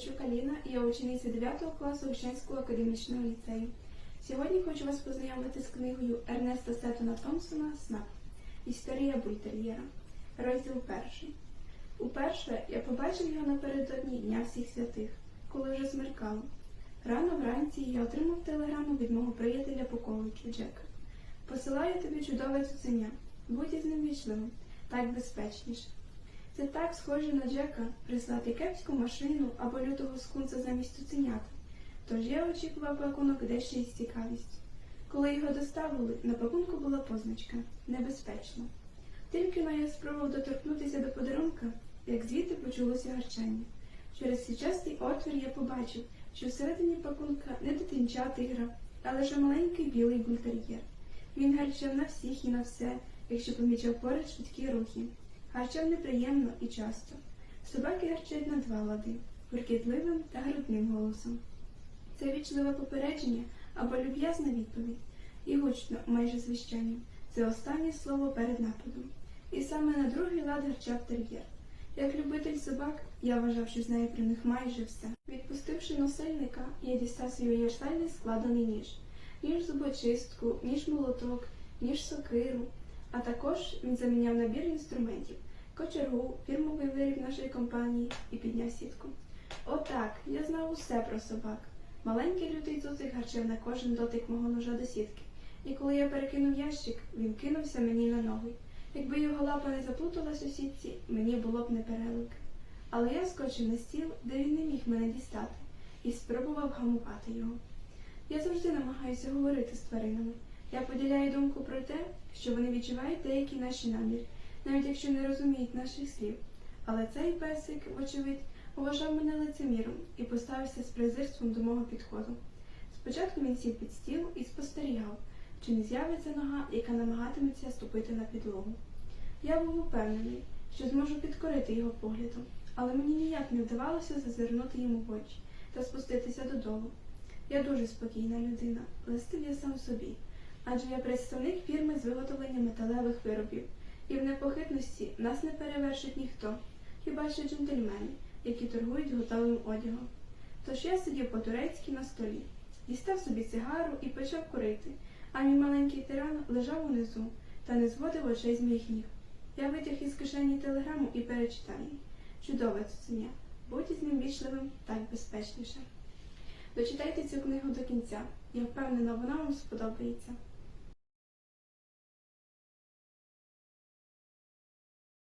Матвійчук Аліна, я учениця 9 класу Гущенського академічного ліцею. Сьогодні хочу вас познайомити з книгою Ернеста Сеттона Томпсона «Снап. Історія бультер'єра. Розділ перший. Уперше я побачив його напередодні Дня всіх святих, коли вже смеркало. Рано вранці я отримав телеграму від мого приятеля по коледжу Джека. Посилаю тобі чудове цуценя. Будь із ним вічливим, так безпечніше. Це так схоже на Джека прислати кепську машину або лютого скунса замість цуценята. Тож я очікував пакунок дещо із цікавістю. Коли його доставили, на пакунку була позначка небезпечно. Тільки но я спробував доторкнутися до подарунка, як звідти почулося гарчання. Через січастий отвір я побачив, що всередині пакунка не дитинча тигра, а лише маленький білий бультер'єр. Він гарчав на всіх і на все, якщо помічав поруч швидкі рухи. Гарчав неприємно і часто. Собаки гарчать на два лади гуркітливим та грудним голосом. Це вічливе попередження або люб'язна відповідь, і гучно, майже звіщанням. Це останнє слово перед нападом. І саме на другий лад гарчав тер'єр. Як любитель собак, я вважав, що знаю про них майже все. Відпустивши носильника, я дістав свій універсальний складений ніж, ніж зубочистку, ніж молоток, ніж сокиру, а також він заміняв набір інструментів, кочергу, фірмовий виріб нашої компанії і підняв сітку. Отак, я знав усе про собак. Маленький лютий цуцик гарчав на кожен дотик мого ножа до сітки, і коли я перекинув ящик, він кинувся мені на ноги. Якби його лапа не заплуталась у сітці, мені було б непереливки. Але я скочив на стіл, де він не міг мене дістати, і спробував гамувати його. Я завжди намагаюся говорити з тваринами. Я поділяю думку про те, що вони відчувають деякі наші наміри, навіть якщо не розуміють наших слів. Але цей песик, вочевидь, уважав мене лицеміром і поставився з презирством до мого підходу. Спочатку він сів під стіл і спостерігав, чи не з'явиться нога, яка намагатиметься ступити на підлогу. Я був упевнений, що зможу підкорити його поглядом, але мені ніяк не вдавалося зазирнути йому в очі та спуститися додолу. Я дуже спокійна людина, листив я сам собі, адже я представник фірми з виготовлення металевих виробів, і в непохитності нас не перевершить ніхто, хіба що джентльмени, які торгують готовим одягом. Тож я сидів по-турецьки на столі, дістав собі цигару і почав курити, а мій маленький тиран лежав унизу та не зводив очей з моїх ніг. Я витяг із кишені телеграму і перечитав її. Чудове цуценя. Будь із ним вічливим, так безпечніше. Дочитайте цю книгу до кінця. Я впевнена, вона вам сподобається.